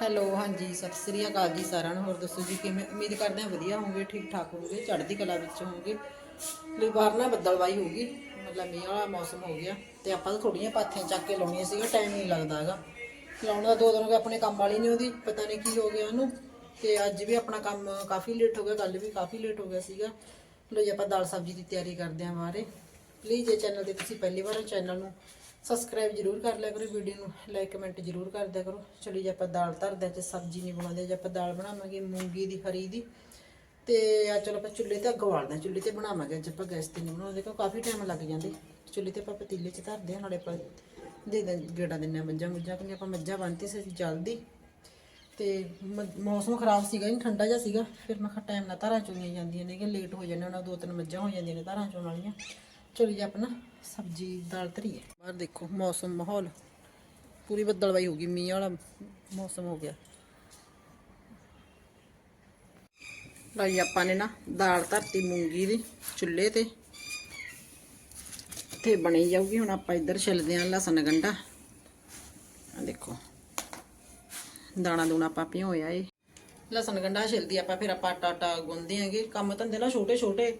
Hello, ਹਾਂਜੀ, ਸਤਿ ਸ੍ਰੀ ਅਕਾਲ ਜੀ ਸਾਰਿਆਂ ਨੂੰ। ਹੋਰ ਦੱਸੋ ਜੀ ਕਿਵੇਂ? ਉਮੀਦ ਕਰਦੇ ਹਾਂ ਵਧੀਆ ਹੋਵੋਗੇ ਠੀਕ ਠਾਕ ਹੋਵੋਗੇ, ਚੜ੍ਹਦੀ ਕਲਾ ਵਿੱਚ ਹੋਵੋਗੇ। ਲਈ ਬਾਹਰ ਨਾ ਬੱਦਲਵਾਈ ਗਈ ਮਤਲਬ ਮੀਂਹ ਵਾਲਾ ਮੌਸਮ ਹੋ ਗਿਆ ਤੇ ਆਪਾਂ ਤਾਂ ਥੋੜੀਆਂ ਪਾਥੀਆਂ ਚੱਕ ਕੇ ਲਾਉਣੀਆਂ ਸੀਗਾ ਟਾਈਮ ਨਹੀਂ ਲੱਗਦਾ ਹੈਗਾ। ਲਾਉਣ ਦਾ ਦੋ ਦਿਨ ਹੋ ਗਏ, ਆਪਣੇ ਕੰਮ ਵਾਲੀ ਨਹੀਂ ਉਹਦੀ, ਪਤਾ ਨਹੀਂ ਕੀ ਹੋ ਗਿਆ ਉਹਨੂੰ। ਤੇ ਅੱਜ ਵੀ ਆਪਣਾ ਕੰਮ ਕਾਫੀ ਲੇਟ ਹੋ ਗਿਆ ਕੱਲ ਵੀ ਕਾਫੀ ਲੇਟ ਹੋ ਗਿਆ ਸੀਗਾ। ਲੋ ਜੀ, ਆਪਾਂ ਦਾਲ ਸਬਜ਼ੀ ਦੀ ਤਿਆਰੀ ਕਰਦੇ ਹਾਂ ਬਾਰੇ ਪਲੀਜ਼ ਜੇ ਚੈਨਲ ਤੇ ਤੁਸੀਂ ਪਹਿਲੀ ਵਾਰ ਚੈਨਲ ਨੂੰ ਸਬਸਕ੍ਰਾਈਬ ਜਰੂਰ ਕਰ ਲਿਆ ਕਰੋ ਵੀਡੀਓ ਨੂੰ ਲਾਈਕ ਕਮੈਂਟ ਜਰੂਰ ਕਰ ਦਿਆ ਕਰੋ। ਚਲੀ ਜੇ ਆਪਾਂ ਦਾਲ ਧਰਦੇ ਹਾਂ, ਤੇ ਸਬਜ਼ੀ ਨਹੀਂ ਬਣਾਉਂਦੇ ਜੇ ਆਪਾਂ ਦਾਲ ਬਣਾਵਾਂਗੇ ਮੂੰਗੀ ਦੀ ਹਰੀ ਦੀ ਤੇ ਆ ਚਲੋ ਆਪਾਂ ਚੁੱਲ੍ਹੇ ਤੇ ਅੱਗ ਬਾਲਦੇ ਹਾਂ ਚੁੱਲ੍ਹੇ ਤੇ ਬਣਾਵਾਂਗੇ। ਅੱਜ ਆਪਾਂ ਗੈਸ ਤੇ ਨਹੀਂ ਬਣਾਉਂਦੇ ਕਿਉਂ ਕਾਫੀ ਟਾਈਮ ਲੱਗ ਜਾਂਦੇ। ਚੁੱਲ੍ਹੇ ਤੇ ਆਪਾਂ ਪਤੀਲੇ 'ਚ ਧਰਦੇ ਹਾਂ ਨਾਲੇ ਆਪਾਂ ਦੇ ਦੇ ਗੇੜਾ ਦਿੰਦੇ ਹਾਂ ਮੱਝਾਂ ਮੁੱਝਾਂ ਕਿ ਆਪਾਂ ਮੱਝਾਂ ਬੰਨਤੀ ਸੀ ਜਲਦੀ। ਤੇ ਮ- ਮੌਸਮ ਖਰਾਬ ਸੀਗਾ ਨਹੀਂ ਠੰਡਾ ਜਿਹਾ ਸੀਗਾ ਫਿਰ ਮੈਂ ਕਿਹਾ ਟਾਈਮ ਨਾਲ ਧਾਰਾਂ ਚੋਈਆਂ ਜਾਂਦੀਆਂ ਨੇ ਕਿ ਲੇਟ ਹੋ ਜਾਂਦੇ ਉਹਨਾਂ ਦੋ ਤਿੰਨ ਮੱਝਾਂ ਹੋ ਜਾਂਦੀਆਂ ਨੇ ਧਾਰਾਂ ਚੋਣ ਵਾਲੀਆਂ। ਚਲੋ ਜੀ ਆਪਣਾ ਸਬਜ਼ੀ ਦਾਲ ਧਰੀਏ ਬਾਹਰ ਦੇਖੋ, ਮੌਸਮ ਮਾਹੌਲ। ਪੂਰੀ ਬੱਦਲਵਾਈ ਹੋ ਗਈ, ਮੀਂਹ ਵਾਲਾ ਮੌਸਮ ਹੋ ਗਿਆ। ਲਈ ਆਪਾਂ ਨੇ ਨਾ ਦਾਲ ਧਰਤੀ ਮੂੰਗੀ ਦੀ, ਚੁੱਲ੍ਹੇ ਤੇ। ਤੇ ਬਣੀ ਜਾਊਗੀ, ਹੁਣ ਆਪਾਂ ਇੱਧਰ ਛਿਲਦੇ ਆਂ ਲਸਣ ਗੰਢਾ। ਆ ਦੇਖੋ, ਦਾਣਾ ਦੂਣਾ ਆਪਾਂ ਭਿਓਇਆ ਏ। ਲਸਣ ਗੰਢਾ ਛਿਲਦੀ ਆਪਾਂ, ਫਿਰ ਆਪਾਂ ਆਟਾ ਆਟਾ ਗੁੰਨਦੇ ਆਂਗੇ। ਕੰਮ ਧੰਦੇ ਨਾ ਛੋਟੇ ਛੋਟੇ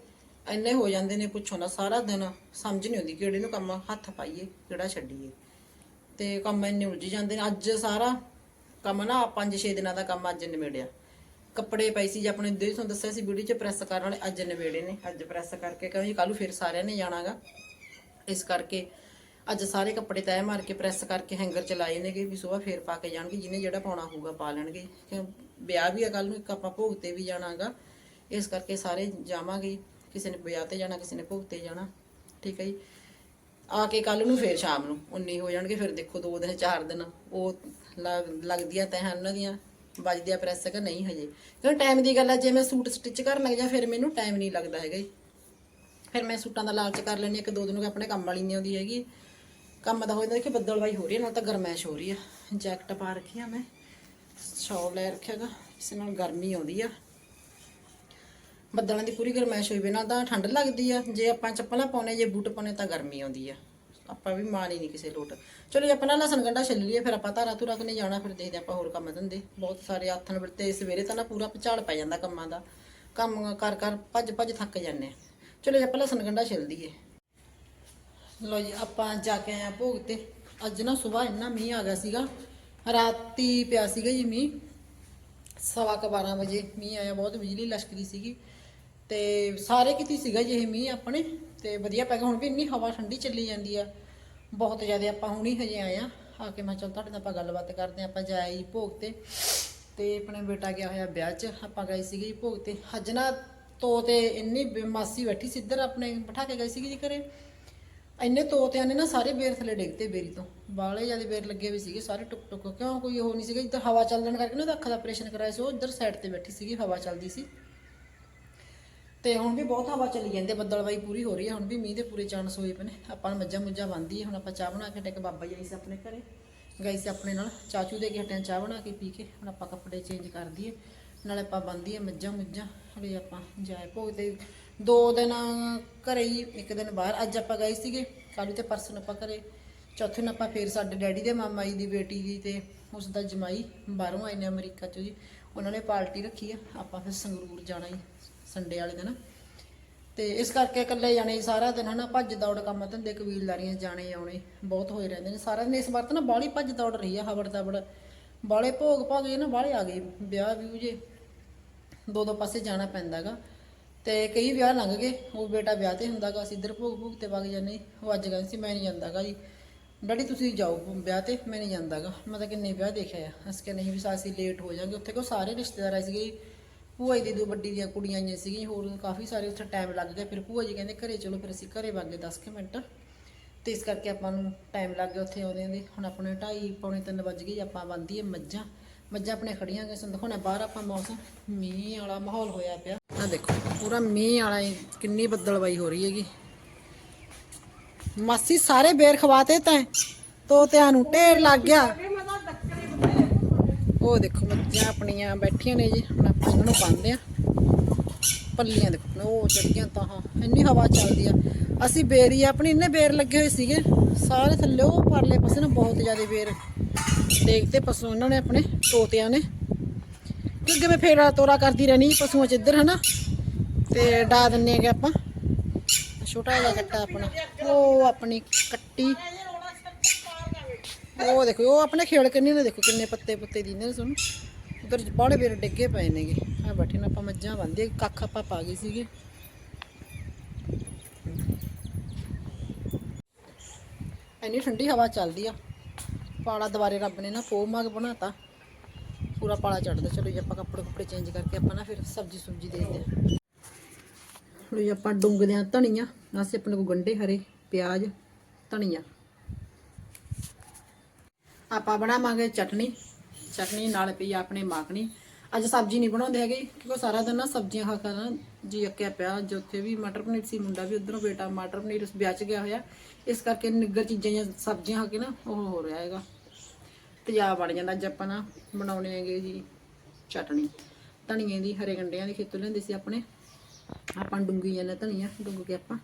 ਇੰਨੇ ਹੋ ਜਾਂਦੇ ਨੇ ਪੁੱਛੋ ਨਾ, ਸਾਰਾ ਦਿਨ ਸਮਝ ਨਹੀਂ ਆਉਂਦੀ ਕਿਹੜੇ ਨੂੰ ਕੰਮ ਹੱਥ ਪਾਈਏ, ਕਿਹੜਾ ਛੱਡੀਏ। ਤੇ ਕੰਮ ਇੰਨੇ ਉਲਝ ਜਾਂਦੇ ਨੇ। ਅੱਜ ਸਾਰਾ ਕੰਮ ਨਾ 5-6 ਦਿਨਾਂ ਦਾ ਕੰਮ ਅੱਜ ਨਿਬੇੜਿਆ। ਕੱਪੜੇ ਪਏ ਸੀ, ਜੇ ਆਪਣੇ ਦੇ ਤੁਹਾਨੂੰ ਦੱਸਿਆ ਸੀ, ਵੀਡੀਓ 'ਚ ਪ੍ਰੈਸ ਕਰਨ ਵਾਲੇ ਅੱਜ ਨਿਬੇੜੇ ਨੇ। ਅੱਜ ਪ੍ਰੈਸ ਕਰਕੇ ਕਿਉਂਕਿ ਕੱਲ ਨੂੰ ਫਿਰ ਸਾਰਿਆਂ ਨੇ ਜਾਣਾਗਾ। ਇਸ ਕਰਕੇ ਅੱਜ ਸਾਰੇ ਕੱਪੜੇ ਤੈਅ ਮਾਰ ਕੇ ਪ੍ਰੈਸ ਕਰਕੇ ਹੈਂਗਰ ਚ ਲਾਏ ਨੇਗੇ ਵੀ ਸਵੇਰ ਫੇਰ ਪਾ ਕੇ ਜਾਣਗੇ ਜਿਹਨੇ ਜਿਹੜਾ ਪਾਉਣਾ ਹੋਊਗਾ ਪਾ ਲੈਣਗੇ। ਕਿਉਂ, ਵਿਆਹ ਵੀ ਆ ਕੱਲ ਨੂੰ, ਇੱਕ ਆਪਾਂ ਭੋਗ ਤੇ ਵੀ ਜਾਣਾਗਾ। ਇਸ ਕਰਕੇ ਸਾਰੇ ਜਾਵਾਂਗੇ। ਕਿਸੇ ਨੇ ਵਿਆਹ ਤੇ ਜਾਣਾ, ਕਿਸੇ ਨੇ ਭੋਗ ਤੇ ਜਾਣਾ, ਠੀਕ ਹੈ ਜੀ। ਆ ਕੇ ਕੱਲ ਨੂੰ ਫੇਰ ਸ਼ਾਮ ਨੂੰ 19 ਹੋ ਜਾਣਗੇ, ਫਿਰ ਦੇਖੋ ਦੋ ਦਿਨ, ਚਾਰ ਦਿਨ, ਉਹ ਲੱਗ- ਲੱਗਦੀਆਂ ਤੈਹਾਂ ਉਹਨਾਂ ਦੀਆਂ ਵੱਜਦੀਆਂ ਪ੍ਰੈਸ ਹੈਗਾ ਨਹੀਂ ਹਜੇ। ਕਿਉਂ ਟਾਈਮ ਦੀ ਗੱਲ ਆ, ਜੇ ਮੈਂ ਸੂਟ ਸਟਿਚ ਕਰਨ ਲੱਗ ਜਾ, ਫਿਰ ਮੈਨੂੰ ਟਾਈਮ ਨਹੀਂ ਲੱਗਦਾ ਹੈਗਾ ਜੀ। ਫਿਰ ਮੈਂ ਸੂਟਾਂ ਦਾ ਲਾਲਚ ਕਰ ਲੈਣੀ ਇੱਕ ਦੋ ਦਿਨ ਨੂੰ ਆਪਣੇ ਕੰਮ ਵਾਲੀ ਨਹੀਂ ਆਉਂਦੀ ਹੈਗੀ। ਕੰਮ ਦਾ ਹੋ ਜਾਂਦਾ ਕਿ ਬੱਦਲਵਾਈ ਹੋ ਰਹੀ ਹੈ, ਨਾਲ ਤਾਂ ਗਰਮੈਸ਼ ਹੋ ਰਹੀ ਆ। ਜੈਕਟ ਪਾ ਰੱਖੀ ਆ ਮੈਂ, ਸ਼ੌਲ ਲੈ ਰੱਖਿਆਗਾ ਇਸ ਨਾਲ ਗਰਮੀ ਆਉਂਦੀ ਆ। ਬੱਦਲਾਂ ਦੀ ਪੂਰੀ ਗਰਮੈਸ਼ ਹੋਈ ਬਿਨਾਂ ਤਾਂ ਠੰਡ ਲੱਗਦੀ ਆ। ਜੇ ਆਪਾਂ ਚੱਪਲਾਂ ਪਾਉਣੇ ਜੇ ਬੂਟ ਪਾਉਣੇ ਤਾਂ ਗਰਮੀ ਆਉਂਦੀ ਆ। ਆਪਾਂ ਵੀ ਮਾਨ ਹੀ ਨਹੀਂ ਕਿਸੇ ਲੋਟ। ਚਲੋ ਜੇ ਆਪਾਂ ਨਾ ਲਸਣ ਗੰਡਾ ਛਿੱਲ ਲਈਏ, ਫਿਰ ਆਪਾਂ ਧਾਰਾ ਧੁਰਾ ਕਨੇ ਜਾਣਾ, ਫਿਰ ਦੇਖਦੇ ਆਪਾਂ ਹੋਰ ਕੰਮ ਧੰਦੇ। ਬਹੁਤ ਸਾਰੇ ਆਥਣ ਵਰਤੇ, ਸਵੇਰੇ ਤਾਂ ਨਾ ਪੂਰਾ ਪਚਾੜ ਪੈ ਜਾਂਦਾ ਕੰਮਾਂ ਦਾ। ਕੰਮ ਕਰ ਕਰ ਭੱਜ ਭੱਜ ਥੱਕ ਜਾਂਦੇ ਆ ਚਲੋ ਜੇ ਆਪਾਂ ਲਸਣ ਗੰਡਾ ਛਿੱਲ ਦਈਏ। ਲੋ ਜੀ, ਆਪਾਂ ਜਾ ਕੇ ਆਏ ਆ ਭੋਗ ਤੇ। ਅੱਜ ਨਾ ਸਵੇਰ ਇੰਨਾ ਮੀਂਹ ਆ ਗਿਆ ਸੀਗਾ। ਰਾਤੀ ਪਿਆ ਸੀਗਾ ਜੀ ਮੀਂਹ। ਸਵਾ ਕੁ 12 ਵਜੇ ਮੀਂਹ ਆਇਆ, ਬਹੁਤ ਬਿਜਲੀ ਲਸ਼ਕਰੀ ਸੀਗੀ। ਤੇ ਸਾਰੇ ਕਿਤੇ ਸੀਗਾ ਜੀ ਇਹ ਮੀਂਹ ਆਪਣੇ, ਤੇ ਵਧੀਆ ਪੈ ਗਿਆ। ਹੁਣ ਵੀ ਇੰਨੀ ਹਵਾ ਠੰਡੀ ਚੱਲੀ ਜਾਂਦੀ ਆ। ਬਹੁਤ ਜ਼ਿਆਦਾ ਆਪਾਂ ਹੁਣੀ ਹਜੇ ਆਏ ਆ। ਆ ਕੇ ਮੈਂ ਚਲ ਤੁਹਾਡੇ ਨਾਲ ਆਪਾਂ ਗੱਲਬਾਤ ਕਰਦੇ ਆ। ਆਪਾਂ ਜਾਈ ਭੋਗ ਤੇ। ਤੇ ਆਪਣੇ ਬੇਟਾ ਗਿਆ ਹੋਇਆ ਵਿਆਹ 'ਚ। ਆਪਾਂ ਗਏ ਸੀਗੇ ਜੀ ਭੋਗ ਤੇ। ਅੱਜ ਨਾ ਤੋਤੇ ਇੰਨੀ ਬ- ਮਾਸੀ ਬੈਠੀ ਸੀ ਇੱਧਰ ਆਪਣੇ ਬਿਠਾ ਕੇ ਗਈ ਸੀਗੀ ਜੀ ਘਰੇ। ਇੰਨੇ ਤੋਤਿਆਂ ਨੇ ਨਾ ਸਾਰੇ ਬੇਰ ਥੱਲੇ ਡਿੱਗਤੇ ਬੇਰੀ ਤੋਂ। ਬਾਲੇ ਜ਼ਿਆਦਾ ਬੇਰ ਲੱਗੇ ਹੋਏ ਸੀਗੇ ਸਾਰੇ ਟੁਕ ਟੁਕ। ਕਿਉਂ ਕੋਈ ਉਹ ਨਹੀਂ ਸੀਗਾ? ਇੱਧਰ ਹਵਾ ਚੱਲਣ ਕਰਕੇ ਨਾ ਉਹਦਾ ਅੱਖ ਦਾ ਆਪਰੇਸ਼ਨ ਕਰਾਇਆ ਸੀ। ਉਹ ਇੱਧਰ ਸਾਈਡ ਤੇ ਬੈਠੀ ਸੀਗੀ, ਹਵਾ ਚੱਲਦੀ ਸੀ। ਤੇ ਹੁਣ ਵੀ ਬਹੁਤ ਹਵਾ ਚੱਲੀ ਜਾਂਦੀ ਹੈ, ਬੱਦਲਵਾਈ ਪੂਰੀ ਹੋ ਰਹੀ ਹੈ, ਹੁਣ ਵੀ ਮੀਂਹ ਦੇ ਪੂਰੇ ਚਾਂਸ ਹੋਏ ਪਏ ਨੇ। ਆਪਾਂ ਨੂੰ ਮੱਝਾਂ ਮੁੱਝਾਂ ਬੰਦੀ ਹੁਣ ਆਪਾਂ ਚਾਹ ਬਣਾ ਕੇ ਟਿਕ ਬਾਬਾ ਜੀ ਆਈ ਸੀ ਆਪਣੇ ਘਰੇ। ਗਈ ਸੀ ਆਪਣੇ ਨਾਲ, ਚਾਚੂ ਦੇ ਕੇ ਹਟਿਆ ਚਾਹ ਬਣਾ ਕੇ ਪੀ ਕੇ, ਹੁਣ ਆਪਾਂ ਕੱਪੜੇ ਚੇਂਜ ਕਰ ਦਈਏ। ਨਾਲੇ ਆਪਾਂ ਬੰਦੀਏ ਮੱਝਾਂ ਮੁੱਝਾਂ ਹਲੇ ਆਪਾਂ ਜਾਏ ਭੋਗ ਤੇ। ਦੋ ਦਿਨ ਘਰੇ ਹੀ, ਇੱਕ ਦਿਨ ਬਾਹਰ। ਅੱਜ ਆਪਾਂ ਗਏ ਸੀਗੇ, ਕੱਲ੍ਹ ਤੇ ਪਰਸੋਂ ਨੂੰ ਆਪਾਂ ਘਰੇ। ਚੌਥੇ ਨੂੰ ਆਪਾਂ ਫੇਰ ਸਾਡੇ ਡੈਡੀ ਦੇ ਮਾਮਾ ਜੀ ਦੀ ਬੇਟੀ ਦੀ ਤੇ ਉਸ ਦਾ ਜਮਾਈ ਬਾਹਰੋਂ ਆਏ ਨੇ ਅਮਰੀਕਾ ਚੋਂ ਜੀ। ਉਹਨਾਂ ਨੇ ਪਾਰਟੀ ਰੱਖੀ ਆ, ਆਪਾਂ ਫਿਰ ਸੰਗਰੂਰ ਜਾਣਾ ਹੀ ਸੰਡੇ ਵਾਲੇ ਦਿਨ। ਤੇ ਇਸ ਕਰਕੇ ਇਕੱਲੇ ਜਾਣੇ ਸਾਰਾ ਦਿਨ ਹਨਾ ਭੱਜ ਦੌੜ ਕੰਮ ਧੰਦੇ, ਕਬੀਲਦਾਰੀਆਂ ਜਾਣੇ ਆਉਣੇ ਬਹੁਤ ਹੋਏ ਰਹਿੰਦੇ ਨੇ। ਸਾਰਾ ਦਿਨ ਇਸ ਵਾਰ ਤਾਂ ਨਾ ਬਾਹਲੀ ਭੱਜ ਦੌੜ ਰਹੀ ਆ ਹਵੜ ਦਵੜ ਬਾਲੇ ਭੋਗ ਭਾਗੇ ਨਾ ਬਾਹਲੇ ਆ ਗਏ, ਵਿਆਹ ਵੀ ਜੇ। ਦੋ ਦੋ ਪਾਸੇ ਜਾਣਾ ਪੈਂਦਾਗਾ। ਤੇ ਕਈ ਵਿਆਹ ਲੰਘ ਗਏ, ਉਹ ਬੇਟਾ ਵਿਆਹ ਤੇ ਹੁੰਦਾਗਾ, ਅਸੀਂ ਇੱਧਰ ਭੋਗ ਭੋਗ ਤੇ ਵਗ ਜਾਂਦੇ। ਉਹ ਅੱਜ ਕਹਿੰਦੇ ਸੀ, ਮੈਂ ਨਹੀਂ ਜਾਂਦਾਗਾ ਜੀ। ਡੈਡੀ, ਤੁਸੀਂ ਜਾਓ ਵਿਆਹ ਤੇ, ਮੈਂ ਨਹੀਂ ਜਾਂਦਾਗਾ। ਮੈਂ ਤਾਂ ਕਿੰਨੇ ਵਿਆਹ ਦੇਖਿਆ ਆ। ਅਸੀਂ ਕਹਿੰਦੇ ਨਹੀਂ ਵੀ ਅਸੀਂ ਲੇਟ ਹੋ ਜਾਾਂਗੇ। ਉੱਥੇ ਕੋ ਸਾਰੇ ਰਿਸ਼ਤੇਦਾਰ ਆਏ ਸੀਗੇ ਭੂਆ ਜੀ ਦੀ ਦੋ ਵੱਡੀ ਦੀਆਂ ਕੁੜੀਆਂ ਆਈਆਂ ਸੀਗੀਆਂ, ਹੋਰ ਕਾਫੀ ਸਾਰੇ ਉੱਥੇ ਟਾਈਮ ਲੱਗ ਗਿਆ। ਫਿਰ ਭੂਆ ਜੀ ਕਹਿੰਦੇ, ਘਰੇ ਚਲੋ, ਫਿਰ ਅਸੀਂ ਘਰੇ ਵਗ ਗਏ 10 ਕੁ ਮਿੰਟ। ਤੇ ਇਸ ਕਰਕੇ ਆਪਾਂ ਨੂੰ ਟਾਈਮ ਲੱਗ ਗਿਆ ਉੱਥੇ ਆਉਂਦੇ ਦੇ। ਹੁਣ ਆਪਣੇ 2:30 ਪੌਣੇ 3 ਵੱਜ ਗਏ, ਆਪਾਂ ਬੰਦੀਏ ਮੱਝਾਂ। ਮੱਝਾਂ ਆਪਣੇ ਖੜੀਆਂ ਗਏ ਸੰਦ ਦਿਖਾਉਣਾ ਬਾਹਰ ਆਪਾਂ ਮੌਸਮ। ਮੀਂਹ ਵਾਲਾ ਮਾਹੌਲ ਹੋਇਆ ਪਿਆ। ਆ ਦੇਖੋ, ਪੂਰਾ ਮੀਂਹ ਵਾਲਾ ਹੀ, ਕਿੰਨੀ ਬੱਦਲਵਾਈ ਹੋ ਰਹੀ ਹੈਗੀ। ਮਾਸੀ ਸਾਰੇ ਬੇਰ ਖਵਾਤੇ ਤੈਂ। ਤੋਤਿਆਂ ਨੂੰ ਢੇਰ ਲੱਗ ਗਿਆ। ਉਹ ਦੇਖੋ ਮੱਝਾਂ ਆਪਣੀਆਂ ਬੈਠੀਆਂ ਨੇ ਜੀ, ਹੁਣ ਆਪਾਂ ਇਹਨਾਂ ਨੂੰ ਬੰਨਦੇ ਆ ਪੱਲੀਆਂ ਦੇਖੋ ਉਹ ਚੜੀਆਂ ਤਾਂ ਹਾਂ, ਇੰਨੀ ਹਵਾ ਚੱਲਦੀ ਆ। ਅਸੀਂ ਬੇਰੀ ਆਪਣੀ ਇੰਨੇ ਬੇਰ ਲੱਗੇ ਹੋਏ ਸੀਗੇ, ਸਾਰੇ ਥੱਲੇ ਉਹ ਪਰਲੇ ਪਾਸੇ ਨਾ ਬਹੁਤ ਜ਼ਿਆਦਾ ਬੇਰ। ਦੇਖਦੇ ਪਸ਼ੂ ਇਹਨਾਂ ਨੇ ਆਪਣੇ, ਤੋਤਿਆਂ ਨੇ। ਕਿਉਂਕਿ ਮੈਂ ਫੇਰਾ ਤੋਰਾ ਕਰਦੀ ਰਹਿਣੀ ਪਸ਼ੂਆਂ ਚ ਇੱਧਰ, ਹਨਾ? ਤੇ ਡਾ ਦਿੰਨੇ ਆਗੇ ਆਪਾਂ। ਛੋਟਾ ਜਿਹਾ ਕੱਟਾ ਆਪਣਾ, ਉਹ ਆਪਣੀ ਕੱਟੀ ਉਹ ਦੇਖੋ, ਉਹ ਆਪਣੇ ਖੇਲ ਕਿੰਨੇ ਨੇ ਦੇਖੋ, ਕਿੰਨੇ ਪੱਤੇ ਪੁੱਤੇ ਦਿੰਦੇ ਨੇ ਤੁਹਾਨੂੰ ਉਧਰ ਬਾੜੇ ਵੀਰ ਡਿੱਗੇ ਪਏ ਨੇਗੇ। ਆ ਬੈਠੇ ਨੇ ਆਪਾਂ ਮੱਝਾਂ ਬੰਦੇ ਕੱਖ ਆਪਾਂ ਪਾ ਗਏ ਸੀਗੇ। ਇੰਨੀ ਠੰਡੀ ਹਵਾ ਚੱਲਦੀ ਆ। ਪਾਲਾ ਦੁਬਾਰੇ ਰੱਬ ਨੇ ਨਾ ਪੋ ਮਗ ਬਣਾਤਾ। ਪੂਰਾ ਪਾਲਾ ਚੜਦਾ ਚਲੋ ਜੀ, ਆਪਾਂ ਕੱਪੜੇ ਕੁੱਪੜੇ ਚੇਂਜ ਕਰਕੇ ਆਪਾਂ ਨਾ ਫਿਰ ਸਬਜ਼ੀ ਸੁਬਜੀ ਦੇਖਦੇ ਆ। ਲੋ ਆਪਾਂ ਡੁੰਗਦੇ ਆ ਧਨੀਆ ਅਸੀਂ ਆਪਣੇ ਕੋ ਗੰਡੇ ਹਰੇ, ਪਿਆਜ਼, ਧਨੀਆ। ਆਪਾਂ ਬਣਾਵਾਂਗੇ ਚਟਨੀ। ਚਟਨੀ ਨਾਲ ਪਈ ਆਪਣੇ ਮਾਖਣੀ ਅੱਜ ਸਬਜ਼ੀ ਨਹੀਂ ਬਣਾਉਂਦੇ ਹੈਗੇ, ਕਿਉਂਕਿ ਸਾਰਾ ਦਿਨ ਨਾ ਸਬਜ਼ੀਆਂ ਖਾ ਖਾ ਨਾ ਜੀ ਅੱਕਿਆ ਪਿਆ। ਅੱਜ ਉੱਥੇ ਵੀ ਮਟਰ ਪਨੀਰ ਸੀ, ਮੁੰਡਾ ਵੀ ਉਧਰੋਂ ਬੇਟਾ ਮਟਰ ਪਨੀਰ ਉਸ ਵਿਆਹ ਚ ਗਿਆ ਹੋਇਆ। ਇਸ ਕਰਕੇ ਨਿੱਗਰ ਚੀਜ਼ਾਂ ਜਾਂ ਸਬਜ਼ੀਆਂ ਖਾ ਕੇ ਨਾ ਉਹ ਹੋ ਰਿਹਾ ਹੈਗਾ। ਤੇਜ਼ਾਬ ਬਣ ਜਾਂਦਾ ਅੱਜ ਆਪਾਂ ਨਾ ਬਣਾਉਣੇ ਹੈਗੇ ਜੀ ਚਟਨੀ। ਧਨੀਏ ਦੀ, ਹਰੇ ਗੰਡਿਆਂ ਦੀ ਖੇਤੋਂ ਲੈਂਦੇ ਸੀ ਆਪਣੇ। ਆਪਾਂ ਡੁੰਗੀ ਜਾਂਦੇ ਧਨੀਆ ਡੁੰਗ ਕੇ ਆਪਾਂ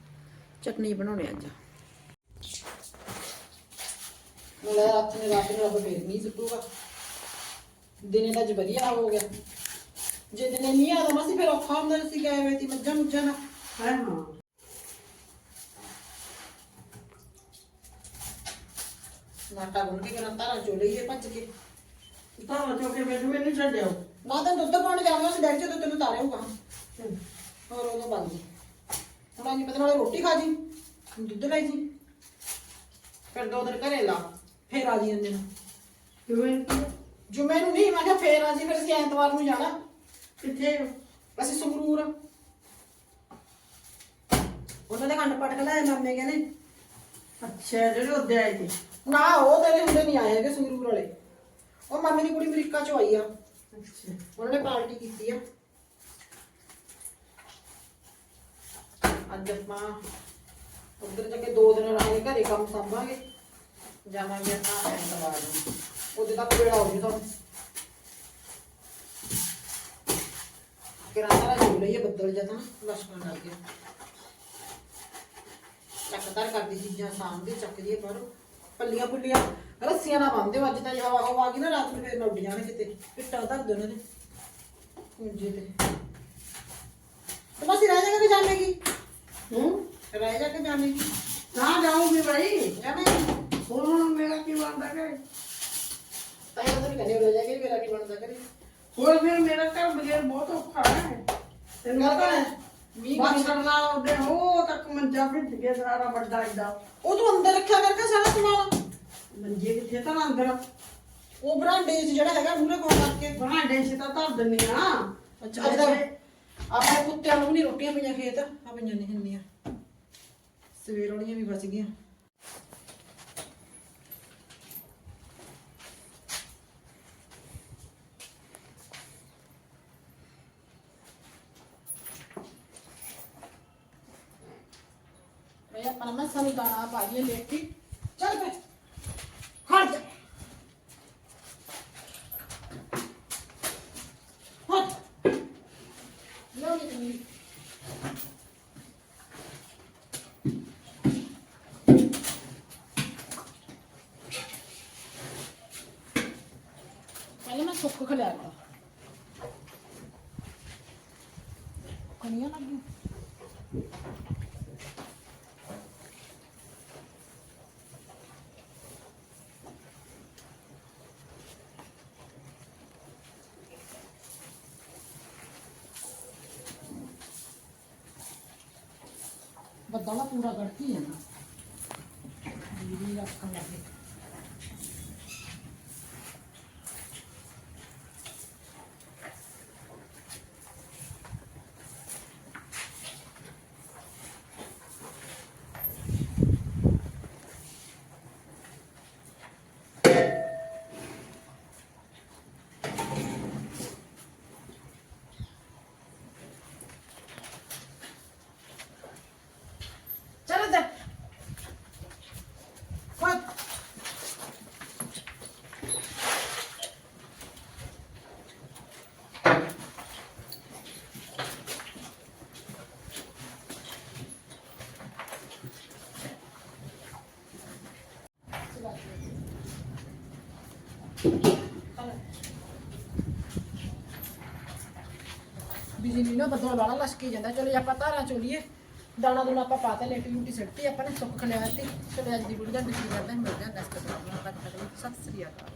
ਚਟਨੀ ਬਣਾਉਣੇ ਅੱਜ। ਮੁੰਡਾ ਰਾਤ ਨੇ ਰਾਤ ਨੂੰ ਰੱਬ ਫੇਰ ਨਹੀਂ ਸੁੱਟੂਗਾ। ਦਿਨੇ ਤਾਂ ਅੱਜ ਵਧੀਆ ਹੋ ਗਿਆ। ਜੇ ਦਿਨੇ ਨਹੀਂ ਆਦਾ ਮਸੀ ਫਿਰ ਔਖਾ ਹੁੰਦਾ ਸੀ ਗਏ ਵੇ ਤੀ ਮੱਝਾਂ ਮੁੱਝਾਂ ਦਾ ਹਾਂ ਹਾਂ। ਨਾਟਾ ਗੁੰਨ ਕੇ ਕਰਾਂ ਤਾਰਾਂ ਚੋ ਲਈਏ ਭੱਜ ਕੇ। ਤਾਂ ਚੋ ਕੇ ਮੈਨੂੰ ਮੈਨੂੰ ਛੱਡਿਓ ਨਾ ਤਾਂ ਦੁੱਧ ਪਾਉਣ ਜਾਵਾਂ ਸੀ ਡੈਡੀ ਤੋਂ ਤੈਨੂੰ ਤਾਰੇ ਹੋਗਾ ਹੋਰ ਉਦੋਂ ਬੰਦ ਹੁਣ ਅੱਜ ਪਤਾ ਨਾਲੇ ਰੋਟੀ ਖਾ ਜੀ ਦੁੱਧ ਲੈ ਜੀ। ਫਿਰ ਦੋ ਦਿਨ ਘਰੇ ਲਾ। ਫੇਰ ਆ ਜੀ ਜਾਂਦੇ ਨੂੰ। ਕਿਵੇਂ ਜੁਮੇ ਨੂੰ ਨਹੀਂ ਮੈਂ ਕਿਹਾ ਫੇਰ ਆ ਜੀ ਫਿਰ ਅਸੀਂ ਐਤਵਾਰ ਨੂੰ ਜਾਣਾ। ਕਿੱਥੇ ਅਸੀਂ ਸੰਗਰੂਰ। ਉਹਨਾਂ ਦੇ ਖੰਡ ਪਟਕ ਲੈ ਮਾਮੇ ਕਹਿੰਦੇ। ਅੱਛਾ ਜਿਹੜੇ ਉੱਦੇ ਆਏ ਸੀ। ਨਾ ਉਹ ਤੇਰੇ ਹੁੰਦੇ ਨਹੀਂ ਆਏ ਹੈਗੇ ਸੰਗਰੂਰ ਵਾਲੇ। ਉਹ ਮਾਮੇ ਦੀ ਕੁੜੀ ਅਮਰੀਕਾ ਚੋਂ ਆਈ ਆ। ਅੱਛਾ। ਉਹਨਾਂ ਨੇ ਪਾਰਟੀ ਕੀਤੀ ਆ। ਅੱਜ ਆਪਾਂ ਉਧਰ ਜਾ ਕੇ ਦੋ ਦਿਨ ਰਹਾਂਗੇ ਘਰੇ ਕੰਮ ਸੰਭਾਂਗੇ। ਜਾਵਾਂਗੇ ਆਪਾਂ। ਐਤਵਾਰ ਨੂੰ ਉਹਦੇ ਤੱਕ ਵੇੜਾ ਹੋ ਜੂ ਤੁਹਾਨੂੰ। ਕਿਰਾਣਾ ਦਾ ਜੂ ਲਈਏ ਬੱਦਲ ਜਾਂ ਤਾਂ ਲਸ਼ਕਣ ਲੱਗ ਗਿਆ। ਚੱਕਦਾਰ ਕਰਦੀ ਚੀਜ਼ਾਂ ਸਾਹਮਣੇ ਚੱਕਦੀ ਹੈ ਪਰ ਪੱਲੀਆਂ ਪੁੱਲੀਆਂ ਰੱਸੀਆਂ ਨਾ ਬੰਨਦੇ ਅੱਜ ਤਾਂ। ਜੇ ਹਵਾ ਹਵਾ ਆ ਗਈ ਨਾ ਰਾਤ ਨੂੰ ਫੇਰ ਜਾਣੇ ਕਿਤੇ। ਪਿੱਟਾਂ ਧਰ ਦੇ ਉਹਨਾਂ ਦੇ। ਪੁੰਜੇ ਤੇ। ਤੇ ਬਸ ਰਹਿ ਜਾਏਗਾ ਕਿ ਜਾਣੇਗੀ ਹੂੰ? ਰਹਿ ਜਾ ਕੇ ਜਾਣੇਗੀ ਨਾ ਜਾਊਂਗੀ ਭਾਈ ਜਾਣੇਗੀ ਕਰੇ। ਹੋਰ ਫਿਰ ਮੇਰਾ ਘਰ ਬਗੈਰ ਬਹੁਤ ਔਖਾ ਹੈ। ਤੈਨੂੰ ਗੱਲ ਪਤਾ ਕਰ ਹੈ। ਵੀ ਬਾਛੜ ਨਾਲ ਉਹਦੇ ਹੋ ਤੱਕ ਮੰਜਾ ਫਿੱਟ ਗਿਆ ਸਾਰਾ ਵੱਡਾ ਏਡਾ। ਉਹ ਤੂੰ ਅੰਦਰ ਰੱਖਿਆ ਕਰਕੇ ਸਾਰਾ ਸਮਾਨ? ਮੰਜੇ ਕਿੱਥੇ ਤਾਂ ਅੰਦਰ? ਉਹ ਬਰਾਂਡੇ 'ਚ ਜਿਹੜਾ ਹੈਗਾ ਮੂਰੇ ਕੋਲ ਕਰਕੇ। ਭਾਂਡੇ ਚ ਤਾਂ ਧਰ ਦਿੰਨੀ ਆ। ਅੱਛਾ ਅੱਜ ਤਾਂ ਆਪਣੇ ਕੁੱਤਿਆਂ ਨੂੰ ਵੀ ਨਹੀਂ ਰੋਟੀਆਂ ਪਈਆਂ ਖੇਤ। ਆ ਪਈਆਂ ਨਹੀਂ ਹੁੰਦੀਆਂ ਸਵੇਰ ਵਾਲੀਆਂ ਵੀ ਬਚ ਗਈਆਂ। ਭਈਆ ਆਪਣਾ ਸਾਨੂੰ ਦਾਣਾ ਪਾ ਦਈਏ ਲੇਟੀ ਚੱਲ ਪੇ ਹਟ ਜਾ। ਹਟ ਲਓ ਜੀ ਪਹਿਲੇ ਮੈਂ ਸੁੱਕ ਖਲਿਆ ਬੱਦਲਾ ਪੂਰਾ ਗੜਕੀ ਜਾਣਾ ਨਾ ਰੱਖਣ ਲੱਗੇ ਚਲ ਇੱਧਰ ਫਟ ਬਿਜਲੀ ਨਾ ਬੱਦਲ ਵਾਲਾ ਲਸ਼ਕੀ ਜਾਂਦਾ। ਚਲੋ ਜੀ, ਆਪਾਂ ਧਾਰਾਂ ਚੋਲੀਏ। ਦਾਣਾ ਦੂਣਾ ਆਪਾਂ ਪਾਤਾ ਲੇਟੀ ਲੂਟੀ ਸਿੱਟਤੀ ਆਪਾਂ ਨੇ ਸੁੱਕ ਖਲਿਆਤੀ ਚਲੋ ਅੱਜ ਦੀ ਵੀਡੀਓ ਦਾ ਡਿਸਕਸ਼ਨ ਕਰਦੇ ਹਾਂ ਮਿਲਦੇ ਹਾਂ ਨੈਕਸਟ ਪ੍ਰੋਗਰਾਮ ਤੱਕ ਤੱਕ ਸਤਿ ਸ੍ਰੀ ਅਕਾਲ।